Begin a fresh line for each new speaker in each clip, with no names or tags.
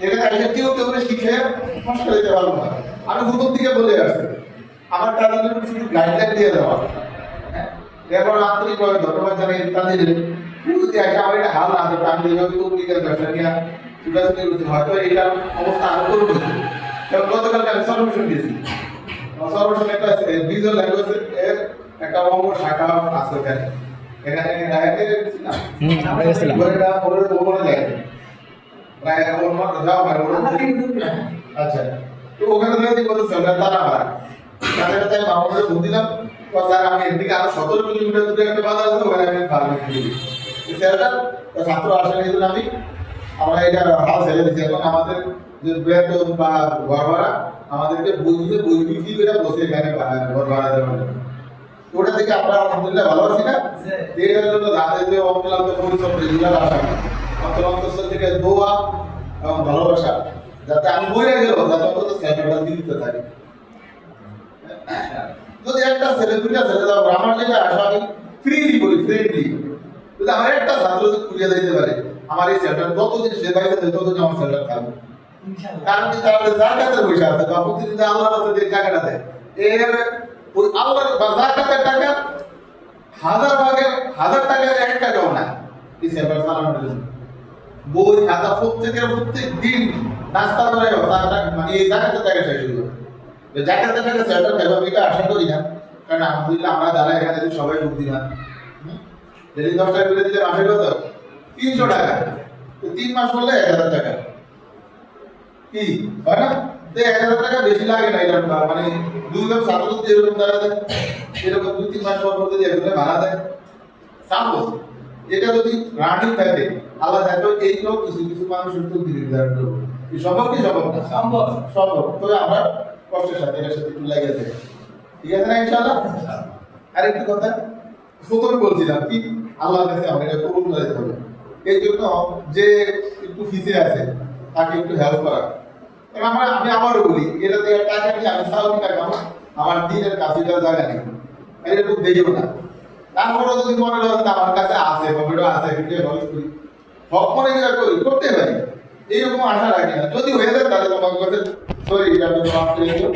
এখানে কেউ কেউ শিখে নষ্ট দিতে পারব না। আমি প্রথম দিকে বলে আসছি। আমার কাজের জন্য শুধু গাইডলাইন দিয়ে দেওয়া হ্যাঁ? এরপর আন্তরিকভাবে ধন্যবাদ জানাই তাদের। যদি একটা আমার এটা হাল না হতো আমি যেভাবে তবলিগের ব্যবসা নিয়ে ছুটাছুটি করতে হয়তো এটা অবস্থা আরও করবে। এবং গতকালকে আমি সলিউশন দিয়েছি। সলিউশন একটা ভিজুয়াল ল্যাঙ্গুয়েজ একটা অঙ্গ শাখা আছে এখানে। এখানে না?
আমরা গেছিলাম।
ওর ওপরে যায় রায় ওর মত যাও ভাই আচ্ছা তো ওখানে থেকে কত সেটা তারা মারা তাদের কাছে আমি মামাদের দিলাম স্যার আমি এদিকে আরও সতেরো কিলোমিটার দূরে একটা বাজার আছে ওখানে আমি ফার্মে স্যারটা ছাত্র আসেন এই আমি আমরা এটা হাল ছেড়ে দিচ্ছি এখন আমাদের যে বেতন বা ঘর ভাড়া আমাদেরকে বই দিতে বই বিক্রি করে বসে এখানে ঘর ভাড়া ওটা থেকে আমরা আলহামদুলিল্লাহ ভালো আছি না? এটার জন্য রাতে যে অক্লান্ত পরিশ্রম রেগুলার আসা অন্তর থেকে দোয়া এবং ভালোবাসা যাতে আমি বইরে গেল যাতে অন্তত সেন্টারটা দিতে থাকি। যদি একটা ছেলে দুইটা ছেলে দাও আমার যেটা আশা আমি ফ্রিলি করি ফ্রেন্ডলি যদি আমার একটা ছাত্র যদি খুঁজে দিতে পারে আমার এই সেন্টার যতদিন সে বাইরে ততদিন আমার সেন্টার থাকবে। কারণ কি তার জাকাতের পয়সা আছে বা প্রতিদিন আল্লাহর রাস্তায় যে টাকাটা দেয় এর ওই আল্লাহর বা জাকাতের টাকা হাজার ভাগের হাজার টাকার এক টাকাও না এই সেন্টার চালানোর জন্য বই, খাতা, প্রত্যেকের প্রত্যেক দিন নাস্তা করে মানে এই জাকাতের টাকা শেষ হয়ে যাবে তো জাকাতের টাকা সেন্টার খাবে আশা করি না। কারণ আলহামদুলিল্লাহ আমরা যারা এখানে সবাই বুদ্ধিমান? যদি দশ টাকা করে দিলে মাসে কত? তিনশো টাকা। তিন মাস করলে এক হাজার টাকা। কি? হয় না? এক হাজার টাকা বেশি লাগে না, এটা মানে দুই জন ছাত্র এরকম দ্বারা দেয়, এরকম দুই তিন মাস পর পর যদি একজনে ভাড়া দেয় সাপোজ এটা যদি রানিং থাকে আল্লাহ হয়তো এইটাও কিছু কিছু মানুষ একটু ধীরে ধীরে করবে সম্ভব কি সম্ভব না সম্ভব। সম্ভব তবে আমরা কষ্টের সাথে এটার সাথে একটু লাগিয়ে দেয় ঠিক আছে না ইনশাআল্লাহ? আর একটু কথা প্রথমে বলছিলাম কি? আল্লাহর কাছে আমরা এটা কবুল করে হবে এই জন্য যে একটু ফিসে আছে তাকে একটু হেল্প করা। আমরা আমি আবারও বলি এটা থেকে টাকা নিয়ে আমি সাউন্ড টাকা আমার আমার দিনের কাছে জায়গা নেই। এরকম দেখিও না। তারপরে যদি মনে যে আমার কাছে আছে কম্পিউটার আছে কিন্তু হেল্প করি, হক মনে যেটা করি, করতে পারি। এইরকম আশা রাখি না। যদি হয়ে যায়, তাহলে তোমার কাছে সরি এটা আমি মাফ করে দিও।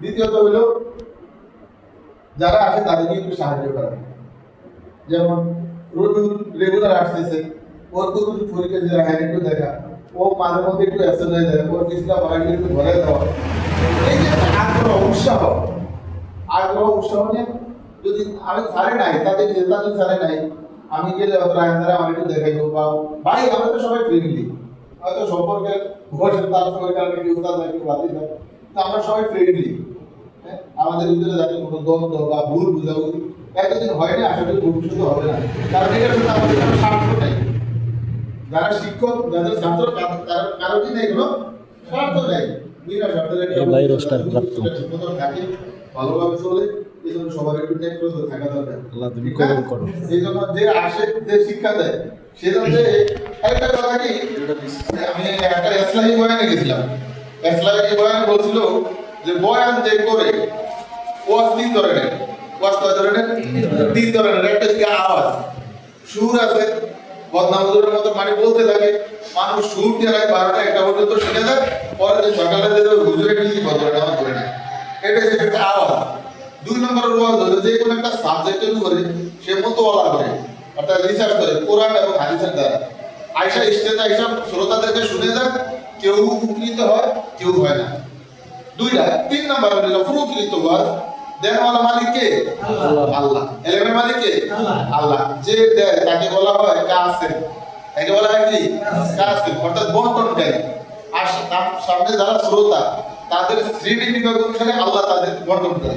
দ্বিতীয়ত হইল যারা আসে তাদেরকে একটু সাহায্য করা। যেমন রবিউল রেগুলার আসতেছে, ওর তো কিছু পরীক্ষা দিয়ে রাখা, একটু দেখা। ও মাঝে মধ্যে একটু অ্যাবসেন্ট হয়ে যায়, ওর কিছুটা গেলে একটু ঘরে দেওয়া। এই যে আগ্রহ, উৎসাহ। আগ্রহ, উৎসাহ নিয়ে যদি আমি ছাড়ে নাই তাদের নেতা যদি ছাড়ে নাই আমি গেলে হয়তো রায়ন্দারা আমার একটু দেখাইবো বা ভাই আমরা তো সবাই ফ্রেন্ডলি হয়তো সম্পর্কে ঘোষের তার সঙ্গে কারণে কেউ তাদের একটু বাতিল হয়। তো আমরা সবাই ফ্রেন্ডলি হ্যাঁ, আমাদের ভিতরে যাতে কোনো দ্বন্দ্ব বা ভুল বুঝাবুঝি এতদিন হয় না আশা করি ভবিষ্যতে হবে না। কারণ এটার সাথে আমাদের কোনো স্বার্থ নেই। যারা শিক্ষক যাদের ছাত্র তার কারোরই নেই কোনো স্বার্থ নেই। ঠিকমতো থাকে ভালোভাবে চলে। এই জন্য সবার একটু টেক থাকা দরকার।
আল্লাহ তুমি কবুল করো।
এই জন্য যে আসে যে শিক্ষা দেয় সে যে একটা কথা কি? আমি একটা ইসলামী বয়ানে গেছিলাম। ইসলামী বয়ানে বলছিল যে বয়ান যে করে ওয়াজ তিন ধরনের। ওয়াজ কয় ধরনের? তিন ধরনের। একটা দিকে আওয়াজ। সুর আছে মতো মানে বলতে থাকে। মানুষ সুর দিয়ে বারোটা একটা পর্যন্ত শুনে যায় পরে সকালে যে হুজুরে কি বদলাটা করে নেয়। এটা হচ্ছে একটা আওয়াজ। দুই নম্বর ওয়াজ হলো যে কোনো একটা সাবজেক্টের উপরে সে মতোয়ালা করে অর্থাৎ রিসার্চ করে কোরআন এবং হাদিসের দ্বারা। আয়সা স্টেজে আয়সা শ্রোতাদেরকে শুনে যায় কেউ উপকৃত হয় কেউ হয় না। দুইটা তিন নাম্বার হলো প্রকৃত ওয়াজ দেনওয়ালা মালিক কে?
আল্লাহ।
আল্লাহ। এলেমের মালিক কে? আল্লাহ। যে দেয় তাকে বলা হয় কাসেম। তাকে বলা হয় কি? কাসেম অর্থাৎ বন্টনকারী আর তার সামনে যারা শ্রোতা তাদের শ্রেণি বিভাগ অনুসারে আল্লাহ তাদের বন্টন করে।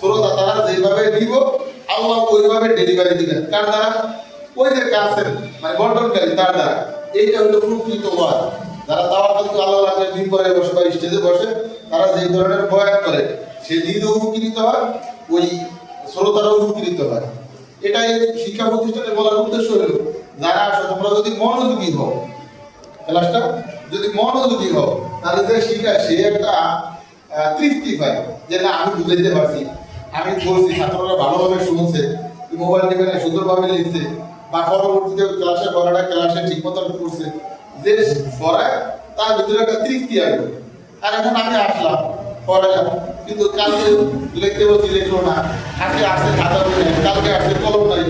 শ্রোতা তারা যেভাবে নিব আল্লাহ ওইভাবে ডেলিভারি দিবেন। কার দ্বারা? ওই যে কাছের মানে বন্টনকারী, তার দ্বারা। এইটা হলো প্রকৃত ওয়াজ। যারা দাওয়াত কিন্তু আল্লাহ দিন পরে বসে বা স্টেজে বসে, তারা যেই ধরনের বয়ান করে, সে নিজে উপকৃত হয়, ওই শ্রোতারা উপকৃত হয়। এটাই শিক্ষা প্রতিষ্ঠানে বলার উদ্দেশ্য হলো, যারা আসো, তোমরা যদি মনোযোগী হও ক্লাসটা যদি মনোযোগী হও, তাহলে যে শিক্ষা, সে একটা তৃপ্তি পায় যে না, আমি বুঝাইতে পারছি। আমি বলছি ছাত্ররা ভালোভাবে শুনছে মোবাইল টিপে না সুন্দরভাবে লিখছে বা পরবর্তীতে ক্লাসে পড়াটা ক্লাসে ঠিক মতো করছে। যে পড়ায় তার ভিতরে একটা তৃপ্তি আসবে। আর এখন আমি আসলাম পড়ালাম কিন্তু কালকে লিখতে বলছি লিখলো না। আজকে আসছে খাতা বলে নাই, কালকে আসছে কলম নাই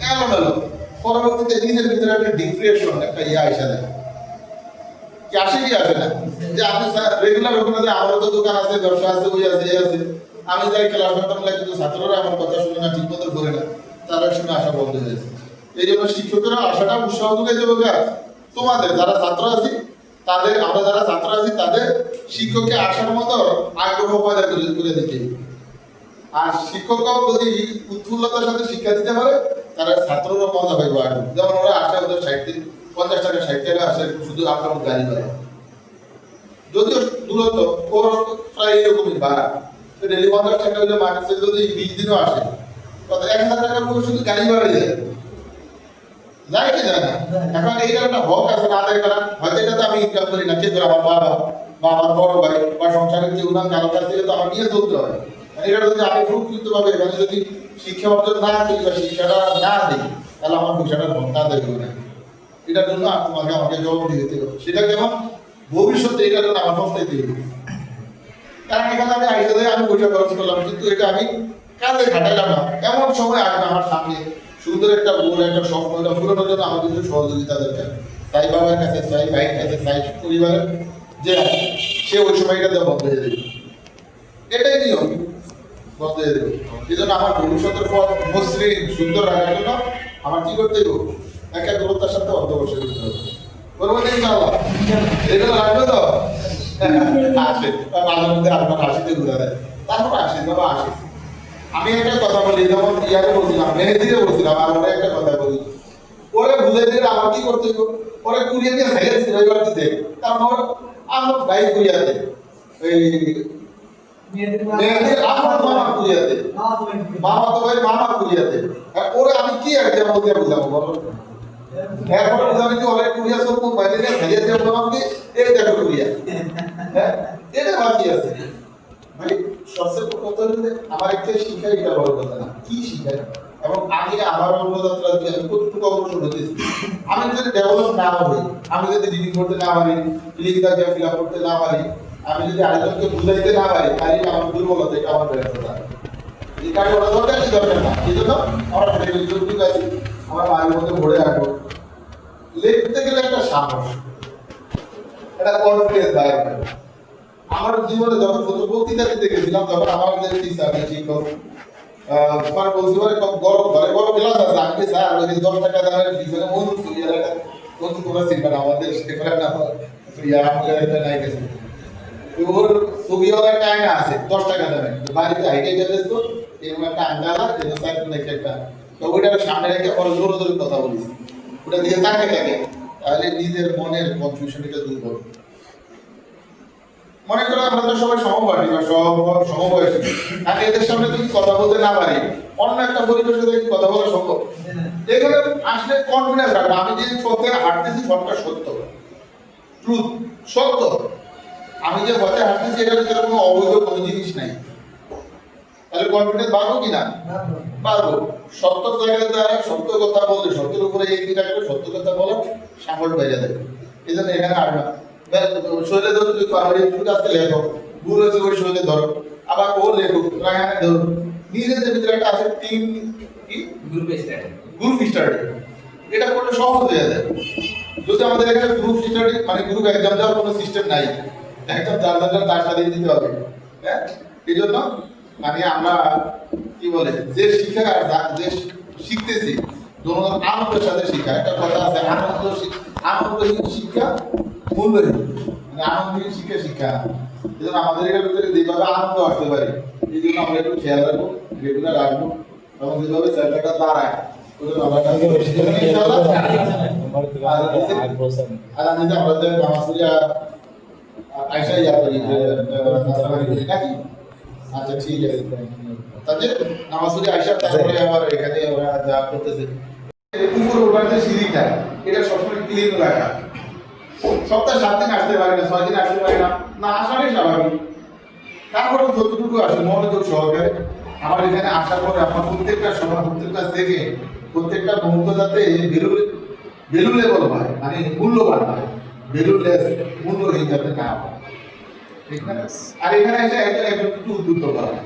কেন হলো পরবর্তীতে নিজের ভিতরে একটা ডিপ্রেশন একটা ইয়া এসে দেয় কি আসে কি আসে না? যে আপনি রেগুলার ওখানে আমারও তো দোকান আছে ব্যবসা আছে ওই আছে এই আছে। আমি যাই ক্লাস করতাম কিন্তু ছাত্ররা আমার কথা শুনে না ঠিক মতো করে না। তারা শুনে আসা বন্ধ হয়ে যাচ্ছে এই জন্য শিক্ষকেরা আসাটা উৎসাহ তুলে দেবো তোমাদের যারা ছাত্র আছি, তাদের, আমরা যারা ছাত্র আছি, তাদের শিক্ষককে আসার মতো আগ্রহ পয়দা করে করে দিতে। আর শিক্ষকরাও যদি উৎফুল্লতার সাথে শিক্ষা দিতে পারে, তারা ছাত্ররা মজা পাইবে আর যেমন ওরা আসে ওদের ষাট থেকে পঞ্চাশ টাকা, ষাট টাকা আসে শুধু আপনার গাড়ি যদিও দূরত্ব ওর প্রায় এরকমই ভাড়া ডেলি পঞ্চাশ টাকা যদি বিশ দিনও আসে এক হাজার শুধু গাড়ি যায়। যায় কি যায় না? এখন হক আছে, না আদায় করা হয়তো এটা তো আমি ইনকাম করি না আমার বাবা বা আমার বড় ভাই বা সংসারের থেকে তো আমার নিয়ে চলতে হয় মানে এটা যদি আমি ভাবে এখানে যদি শিক্ষা অর্জন না করি বা শিক্ষাটা না দিই, তাহলে আমার পয়সাটা ঘণ্টা দেখবে না। এটার জন্য তোমাকে আমাকে জবাব দিতে হবে। সেটা কেমন? ভবিষ্যতে এটার জন্য আমার সস্তায় দিতে হবে কারণ এখানে আমি আইসা দিয়ে আমি পয়সা খরচ করলাম, কিন্তু এটা আমি কাজে খাটাইলাম না। এমন সময় আসবে আমার সামনে সুন্দর একটা গোল, একটা স্বপ্ন এটা পূরণের জন্য আমাদের কিছু সহযোগিতা দরকার। সাই বাবার কাছে সাই ভাইয়ের কাছে সাই পরিবারের যে সে ওই সময়টা দেওয়া বন্ধ হয়ে দেবে এটাই নিয়ম, বন্ধ হয়ে দেবে এই জন্য আমার ভবিষ্যতের পথ মসৃণ, সুন্দর রাখার জন্য আমার কি করতে হবে? একা দূরত্বের সাথে অর্থ বসে দিতে হবে। করব এটা লাগবে তো? আসে মাঝে মধ্যে আপনার হাসিতে ঘুরে দেয় তারপর আসে বাবা আসে। আমি একটা কথা বলি যেমন ইয়ারে বলছিলাম মেহেদিরে বলছিলাম আর ওরা একটা কথা বলি। ওরে বুঝাই দিলে আমার কি করতে হবে ওরে কুড়িয়ে দিয়ে খাইয়ে রবিবার দিতে কারণ ওর আমার ভাই কুড়িয়াতে। এই আমার মামা কুড়িয়াতে। মামা তো ভাই মামা কুড়িয়াতে। ওরে আমি কি একটা বলতে বুঝাবো বলো। এখন বুঝাবো কি ওরে কুড়িয়া সব বাইরে দিয়ে খাইয়ে দিয়ে বললাম এই দেখো কুড়িয়া। হ্যাঁ এটা বাকি আছে? ভাই সবচেয়ে কথা যে আমার একটা শিক্ষা এটা বড় কথা না। কি শিখাই এবং আমি আমার অগ্রযাত্রা দিয়ে আমি কতটুকু অগ্রসর হতেছি আমি যদি ডেভেলপ না হই, আমি যদি রিডিং করতে না পারি, লিখতে ফিল আপ করতে না পারি, আমি যদি আরেকজনকে বুঝাইতে না পারি, তাহলে আমার দুর্বলতা এটা আমার ব্যর্থতা কাজ করা দরকার কি? দরকার না। এই জন্য আমার ফ্রেন্ড যৌতুক আছে। আমার মায়ের মধ্যে ভরে রাখব লিখতে গেলে একটা সাহস। একটা কনফিডেন্স দরকার আমার জীবনে যখন ছোট বক্তৃতা দিতে গেছিলাম তখন আমার যে টিচার শিক্ষক কম গরম, ঘরে স্যার, ওই দশ টাকা দামের পিছনে মন একটা চিনবে আমাদের সেখানে আমাদের নাই গেছে ওর একটা আয়না আছে, দশ টাকা দামে তো বাড়িতে গেলে তো এরকম একটা আঙ্গালা নাকি একটা তো সামনে রেখে জোরে কথা বলিস। ওটা দিয়ে তাকে থাকে তাহলে নিজের মনের কনফিউশনটা দূর হবে মনে করো আমরা তো সবাই সমবয়সী, বা সম- সমবয়সী। আর এদের সামনে যদি কথা বলতে না পারি, অন্য একটা পরিবেশে দেখি কথা বলা সম্ভব? এখানে আসলে কনফিডেন্স রাখব আমি যে পথে হাঁটতেছি সবটা সত্য। ট্রুথ সত্য। আমি যে পথে হাঁটতেছি ভিতরে কোনো অবৈধ কোনো জিনিস নাই। তাহলে কনফিডেন্স বাড়বো কি না পারব সত্য জায়গায় দ্বারা সত্য কথা বললে সত্যের উপরে এগিয়ে রাখবে সত্য কথা বলো সামল বেড়ে যাবে। এই জন্য এখানে আসবে না। শৈলে ধরো তুমি একটু কাছে লেখো। ভুল হয়েছে ওই শৈলে ধরো। আবার ও লেখো রায়হানে ধরো। নিজেদের ভিতরে একটা আছে টিম কি? গ্রুপ স্টাডি এটা করলে সহজ হয়ে যায়। যদি আমাদের এখানে গ্রুপ স্টাডি মানে গ্রুপ এক্সাম দেওয়ার কোনো সিস্টেম নাই একদম যার যার তার সাথে দিতে হবে। হ্যাঁ? এই জন্য মানে আমরা কি বলে যে শিক্ষা আর যা- শিখতেছি আনন্দের সাথে শিক্ষা। একটা কথা আছে আনন্দ আনন্দহীন শিক্ষা মূল্যহীন মানে আনন্দহীন শিক্ষা শিক্ষা। এই জন্য আমাদের এটার ভিতরে যেভাবে আনন্দ আসতে পারে এই জন্য আমরা একটু খেয়াল রাখব রেগুলার রাখব। এবং যেভাবে চ্যাপ্টারটা দাঁড়ায় আমরা আমরা আয়সা ইয়া নাসাবাড়ি করি নাকি? আচ্ছা ঠিক আছে তাদের নামাজুরি তারপরে আবার এখানে ওরা যা করতেছে। উপরে ওঠার যে সিঁড়িটা এটা সবসময় ক্লিন রাখা। সপ্তাহে সাত দিন আসতে পারে না ছয় দিন আসতে পারে না। না আসাটাই স্বাভাবিক। তারপরে যতটুকু আসে মনোযোগ সহকারে। আমার এখানে আসার পরে আমার প্রত্যেকটা সময় প্রত্যেকটা থেকে প্রত্যেকটা মুহূর্ত যাতে ভ্যালু ভ্যালুলেবল হয় মানে মূল্যবান হয়। ভ্যালুলেস মূল্যহীন যাতে না হয়। আর এখানে এসে একজন একটু উদ্বুদ্ধ করা।